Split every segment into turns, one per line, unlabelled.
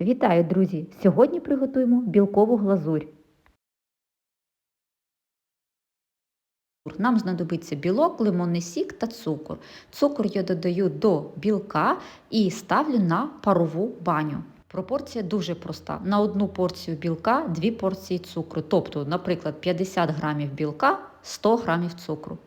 Вітаю, друзі! Сьогодні приготуємо білкову глазурь. Нам знадобиться білок, лимонний сік та цукор. Цукор я додаю до білка і ставлю на парову баню. Пропорція дуже проста. На одну порцію білка дві порції цукру. Тобто, наприклад, 50 грамів білка, 100 грамів цукру.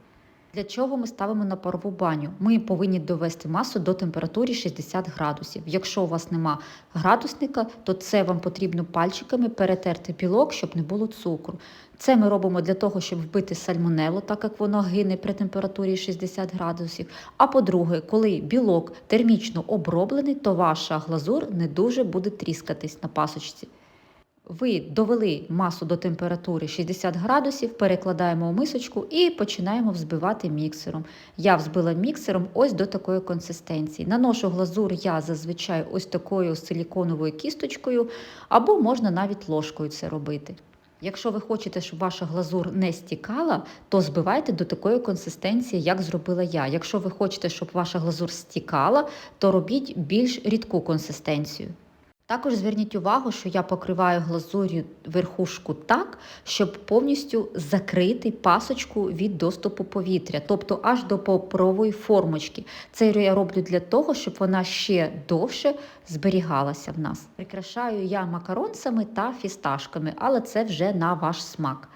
Для чого ми ставимо на парову баню? Ми повинні довести масу до температури 60 градусів. Якщо у вас нема градусника, то це вам потрібно пальчиками перетерти білок, щоб не було цукру. Це ми робимо для того, щоб вбити сальмонелу, так як воно гине при температурі 60 градусів. А по-друге, коли білок термічно оброблений, то ваша глазур не дуже буде тріскатись на пасочці. Ви довели масу до температури 60 градусів, перекладаємо у мисочку і починаємо взбивати міксером. Я взбила міксером ось до такої консистенції. Наношу глазур я зазвичай ось такою силіконовою кісточкою, або можна навіть ложкою це робити. Якщо ви хочете, щоб ваша глазур не стікала, то збивайте до такої консистенції, як зробила я. Якщо ви хочете, щоб ваша глазур стікала, то робіть більш рідку консистенцію. Також зверніть увагу, що я покриваю глазур'ю верхушку так, щоб повністю закрити пасочку від доступу повітря, тобто аж до попрової формочки. Це я роблю для того, щоб вона ще довше зберігалася в нас. Прикрашаю я макаронцями та фісташками, але це вже на ваш смак.